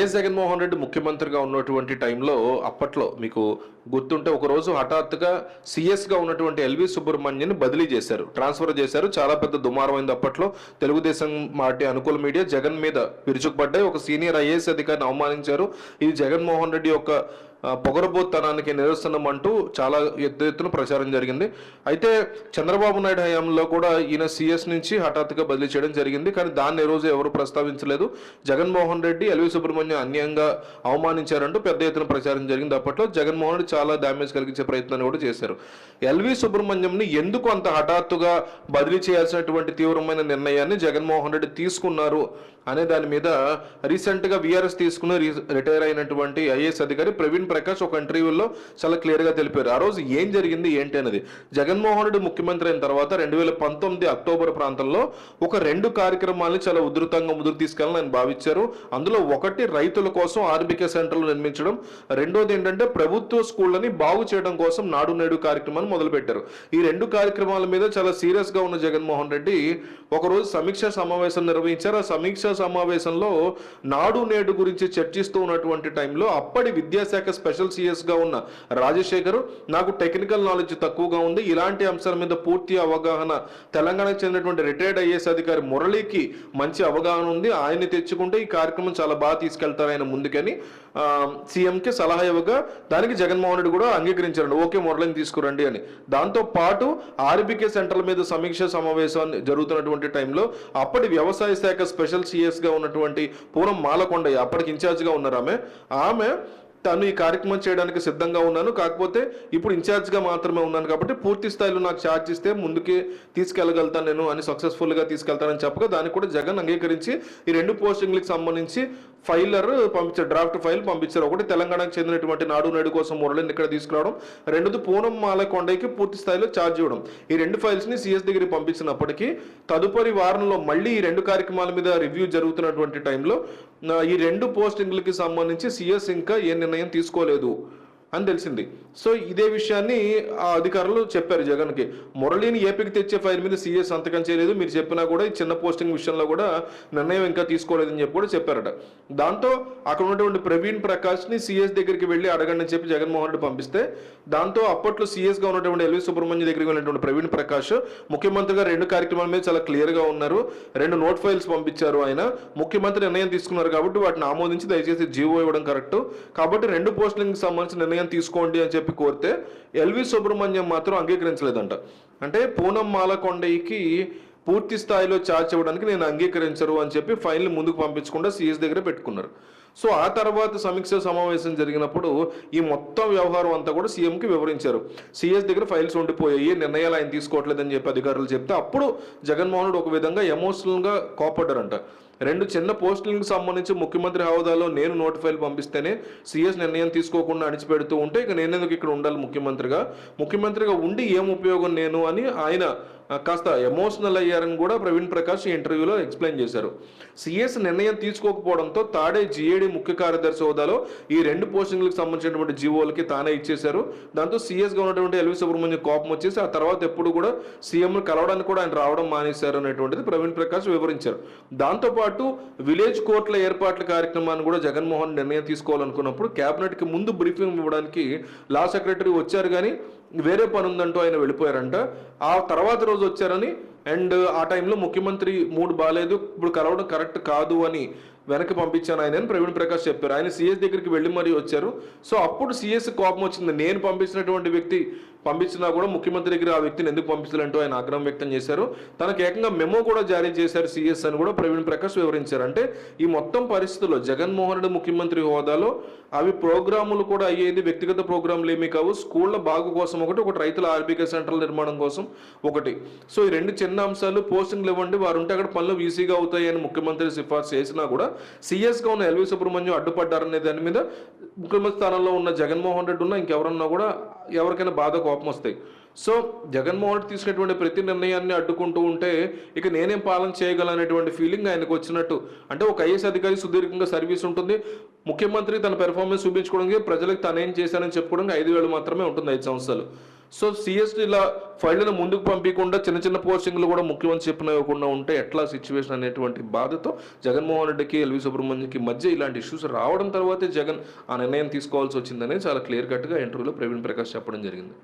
YS Jaganmohan Reddy ముఖ్యమంత్రిగా ఉన్నటువంటి టైంలో అప్పట్లో మీకు గుర్తుంటే ఒకరోజు హఠాత్తుగా సీఎస్గా ఉన్నటువంటి ఎల్వి సుబ్రహ్మణ్యని బదిలీ చేశారు ట్రాన్స్ఫర్ చేశారు. చాలా పెద్ద దుమారం అయింది అప్పట్లో. తెలుగుదేశం పార్టీ అనుకూల మీడియా జగన్ మీద విరుచుకుపడ్డాయి. ఒక సీనియర్ ఐఏఎస్ అధికారిని అవమానించారు. ఇది జగన్మోహన్ రెడ్డి యొక్క పొగరబోత్తనానికి నిరసనం అంటూ చాలా ఎత్తు ఎత్తున ప్రచారం జరిగింది. అయితే చంద్రబాబు నాయుడు హయాంలో కూడా ఈయన సిఎస్ నుంచి హఠాత్తుగా బదిలీ చేయడం జరిగింది. కానీ దాన్ని రోజు ఎవరు ప్రస్తావించలేదు. జగన్మోహన్ రెడ్డి ఎల్వి సుబ్రహ్మణ్యం అన్యాయంగా అవమానించారంటూ పెద్ద ఎత్తున ప్రచారం జరిగింది. అప్పట్లో జగన్మోహన్ రెడ్డి చాలా డ్యామేజ్ కలిగించే ప్రయత్నాన్ని కూడా చేశారు. ఎల్వి సుబ్రహ్మణ్యంని ఎందుకు అంత హఠాత్తుగా బదిలీ చేయాల్సినటువంటి తీవ్రమైన నిర్ణయాన్ని జగన్మోహన్ రెడ్డి తీసుకున్నారు అనే దాని మీద రీసెంట్గా వీఆర్ఎస్ విఆర్ఎస్ తీసుకుని రిటైర్ అయినటువంటి ఐఏఎస్ అధికారి ప్రవీణ్ ప్రకాష్ ఒక ఇంటర్వ్యూలో చాలా క్లియర్గా తెలిపారు. ఆ రోజు ఏం జరిగింది ఏంటి అనేది. జగన్మోహన్ రెడ్డి ముఖ్యమంత్రి అయిన తర్వాత రెండు వేల పంతొమ్మిది అక్టోబర్ ప్రాంతంలో ఒక రెండు కార్యక్రమాలని చాలా ఉధృతంగా ముదురు తీసుకెళ్ళాలని ఆయన భావించారు. అందులో ఒకటి రైతుల కోసం ఆర్బికే సెంటర్లు నిర్మించడం రెండోది ఏంటంటే ప్రభుత్వ స్కూళ్ళని బాగు చేయడం కోసం నాడు నేడు కార్యక్రమాన్ని మొదలుపెట్టారు. ఈ రెండు కార్యక్రమాల మీద చాలా సీరియస్గా ఉన్న జగన్మోహన్ రెడ్డి ఒకరోజు సమీక్షా సమావేశం నిర్వహించారు. ఆ సమీక్షా సమావేశంలో నాడు నేడు గురించి చర్చిస్తూ ఉన్నటువంటి టైంలో అప్పటి విద్యాశాఖ స్పెషల్ సిఎస్గా ఉన్న రాజశేఖర్ నాకు టెక్నికల్ నాలెడ్జ్ తక్కువగా ఉంది. ఇలాంటి అంశాల మీద పూర్తి అవగాహన తెలంగాణకు చెందినటువంటి రిటైర్డ్ ఐఏఎస్ అధికారి మురళికి మంచి అవగాహన ఉంది. ఆయన్ని తెచ్చుకుంటే ఈ కార్యక్రమం చాలా బాగా తీసుకెళ్తారు ఆయన ముందుకని సీఎంకి సలహా ఇవ్వగా దానికి జగన్మోహన్ రెడ్డి కూడా అంగీకరించారండి. ఓకే మురళిని తీసుకురండి అని. దాంతో పాటు ఆర్బికే సెంటర్ల మీద సమీక్ష సమావేశం జరుగుతున్నటువంటి టైంలో అప్పటి వ్యవసాయ శాఖ స్పెషల్ సిఎస్గా ఉన్నటువంటి పూనం మాలకొండయ్య అప్పటికి ఇన్ఛార్జ్గా ఉన్నారు ఆమె ఆమె తను ఈ కార్యక్రమం చేయడానికి సిద్ధంగా ఉన్నాను. కాకపోతే ఇప్పుడు ఇన్ఛార్జ్గా మాత్రమే ఉన్నాను కాబట్టి పూర్తి స్థాయిలో నాకు ఛార్జ్ ఇస్తే ముందుకే తీసుకెళ్ళగలుగుతాను నేను అని సక్సెస్ఫుల్గా తీసుకెళ్తానని చెప్పగా దానికి కూడా జగన్ అంగీకరించి ఈ రెండు పోస్టింగ్లకు సంబంధించి ఫైలర్ పంపించారు. డ్రాఫ్ట్ ఫైల్ పంపించారు. ఒకటి తెలంగాణకు చెందినటువంటి నాడు నేడు కోసం మురళిని ఇక్కడ తీసుకురావడం. రెండోది పూనం మాలకొండకి పూర్తి స్థాయిలో ఛార్జ్ ఇవ్వడం. ఈ రెండు ఫైల్స్ని సిఎస్ దగ్గరికి పంపించినప్పటికీ తదుపరి వారంలో మళ్ళీ ఈ రెండు కార్యక్రమాల మీద రివ్యూ జరుగుతున్నటువంటి టైంలో ఈ రెండు పోస్టింగ్లకి సంబంధించి సిఎస్ ఇంకా ఏ నిర్ణయం తీసుకోలేదు. అని తెలిసింది. సో ఇదే విషయాన్ని ఆ అధికారులు చెప్పారు జగన్కి. మురళిని ఏపీకి తెచ్చే ఫైల్ మీద సీఎస్ సంతకం చేయలేదు. మీరు చెప్పినా కూడా ఈ చిన్న పోస్టింగ్ విషయంలో కూడా నిర్ణయం ఇంకా తీసుకోలేదని చెప్పి కూడా చెప్పారట. దాంతో అక్కడ ఉన్నటువంటి ప్రవీణ్ ప్రకాష్ని సీఎస్ దగ్గరికి వెళ్ళి అడగండి అని చెప్పి జగన్మోహన్ రెడ్డి పంపిస్తే దాంతో అప్పట్లో సీఎస్గా ఉన్నటువంటి ఎల్వి సుబ్రహ్మణ్యం దగ్గరికి వెళ్ళినటువంటి ప్రవీణ్ ప్రకాష్ ముఖ్యమంత్రిగా రెండు కార్యక్రమాల మీద చాలా క్లియర్గా ఉన్నారు. రెండు నోట్ ఫైల్స్ పంపించారు ఆయన. ముఖ్యమంత్రి నిర్ణయం తీసుకున్నారు కాబట్టి వాటిని ఆమోదించి దయచేసి జీవో ఇవ్వడం కరెక్ట్. కాబట్టి రెండు పోస్టులకు సంబంధించిన నిర్ణయం తీసుకోండి అని చెప్పి కోరితే ఎల్వి సుబ్రహ్మణ్యం మాత్రం అంగీకరించలేదంట. అంటే పూనం మాలకొండకి పూర్తి స్థాయిలో ఛార్జ్ ఇవ్వడానికి నేను అంగీకరించరు అని చెప్పి ఫైనల్ ముందుకు పంపించకుండా సిఎస్ దగ్గర పెట్టుకున్నారు. సో ఆ తర్వాత సమీక్ష సమావేశం జరిగినప్పుడు ఈ మొత్తం వ్యవహారం అంతా కూడా సీఎంకి వివరించారు. సీఎస్ దగ్గర ఫైల్స్ ఉండిపోయాయి నిర్ణయాలు ఆయన తీసుకోవట్లేదని చెప్పి అధికారులు చెప్తే అప్పుడు జగన్మోహన్ ఒక విధంగా ఎమోషనల్గా కోపడ్డారంట. రెండు చిన్న పోస్టులకు సంబంధించి ముఖ్యమంత్రి హోదాలో నేను నోటిఫైల్ పంపిస్తేనే సీఎస్ నిర్ణయం తీసుకోకుండా అణిచిపెడుతూ ఉంటే ఇక నేనెందుకు ఇక్కడ ఉండాలి ముఖ్యమంత్రిగా? ముఖ్యమంత్రిగా ఉండి ఏం ఉపయోగం నేను అని ఆయన కాస్త ఎమోషనల్ అయ్యారని కూడా ప్రవీణ్ ప్రకాష్ ఈ ఇంటర్వ్యూలో ఎక్స్ప్లెయిన్ చేశారు. సిఎస్ నిర్ణయం తీసుకోకపోవడంతో తాడే జిఏడి ముఖ్య కార్యదర్శి హోదాలో ఈ రెండు పోస్టింగ్లకు సంబంధించినటువంటి జీవోలకి తానే ఇచ్చేశారు. దాంతో సీఎస్గా ఉన్నటువంటి ఎల్వి సుబ్రహ్మణ్యం కోపం వచ్చేసి ఆ తర్వాత ఎప్పుడు కూడా సీఎంను కలవడానికి కూడా ఆయన రావడం మానేశారు అనేటువంటిది ప్రవీణ్ ప్రకాష్ వివరించారు. దాంతోపాటు విలేజ్ కోర్టుల ఏర్పాట్ల కార్యక్రమాన్ని కూడా జగన్మోహన్ నిర్ణయం తీసుకోవాలనుకున్నప్పుడు కేబినెట్కి ముందు బ్రీఫింగ్ ఇవ్వడానికి లా సెక్రటరీ వచ్చారు కానీ వేరే పని ఉందంటూ ఆయన వెళ్ళిపోయారంట. ఆ తర్వాత రోజు వచ్చారని అండ్ ఆ టైంలో ముఖ్యమంత్రి మూడు బాగాలేదు ఇప్పుడు కలవడం కరెక్ట్ కాదు అని వెనక్కి పంపించాను ఆయన అని ప్రవీణ్ ప్రకాష్ చెప్పారు. ఆయన సిఎస్ దగ్గరికి వెళ్ళి మరీ వచ్చారు. సో అప్పుడు సిఎస్ కోపం వచ్చింది. నేను పంపించినటువంటి వ్యక్తి పంపించినా కూడా ముఖ్యమంత్రి దగ్గర ఆ వ్యక్తిని ఎందుకు పంపించాలంటూ ఆయన ఆగ్రహం వ్యక్తం చేశారు. తనకు ఏకంగా మెమో కూడా జారీ చేశారు సిఎస్ అని కూడా ప్రవీణ్ ప్రకాష్ వివరించారు. అంటే ఈ మొత్తం పరిస్థితుల్లో జగన్మోహన్ రెడ్డి ముఖ్యమంత్రి హోదాలో అవి ప్రోగ్రాములు కూడా అయ్యేది వ్యక్తిగత ప్రోగ్రాములు ఏమీ కావు. స్కూళ్ళ బాగు కోసం ఒకటి ఒకటి రైతుల ఆర్బీకే సెంటర్ల నిర్మాణం కోసం ఒకటి. సో ఈ రెండు చిన్న అంశాలు పోస్టింగ్లు ఇవ్వండి. వారు ఉంటే అక్కడ పనులు ఈజీగా అవుతాయి అని ముఖ్యమంత్రి సిఫార్సు చేసినా కూడా సీఎస్గా ఉన్న ఎల్వి సుబ్రహ్మణ్యం అడ్డుపడ్డారనే దాని మీద ముఖ్యమంత్రి స్థానంలో ఉన్న జగన్మోహన్ రెడ్డి ఉన్నా ఇంకెవరన్నా కూడా ఎవరికైనా బాధ కోపం వస్తాయి. సో జగన్మోహన్ రెడ్డి తీసుకునేటువంటి ప్రతి నిర్ణయాన్ని అడ్డుకుంటూ ఉంటే ఇక నేనేం పాలన చేయగలనేటువంటి ఫీలింగ్ ఆయనకు వచ్చినట్టు. అంటే ఒక ఐఏఎస్ అధికారి సుదీర్ఘంగా సర్వీస్ ఉంటుంది. ముఖ్యమంత్రి తన పెర్ఫార్మెన్స్ చూపించుకోవడానికి ప్రజలకు తనేం చేశానని చెప్పుకోవడానికి ఐదు వేలు మాత్రమే ఉంటుంది ఐదు సంవత్సరాలు. సో సిఎస్టీలో ఇలా ముందుకు పంపించకుండా చిన్న చిన్న పోస్టింగ్లు కూడా ముఖ్యమంత్రి చెప్పిన ఇవ్వకుండా ఉంటే ఎట్లా సిచ్యువేషన్ అనేటువంటి బాధతో జగన్మోహన్ రెడ్డికి ఎల్వి సుబ్రహ్మణ్యంకి మధ్య ఇలాంటి ఇష్యూస్ రావడం తర్వాతే జగన్ ఆ నిర్ణయం తీసుకోవాల్సి వచ్చిందని చాలా క్లియర్ కట్గా ఇంటర్వ్యూలో ప్రవీణ్ ప్రకాష్ చెప్పడం జరిగింది.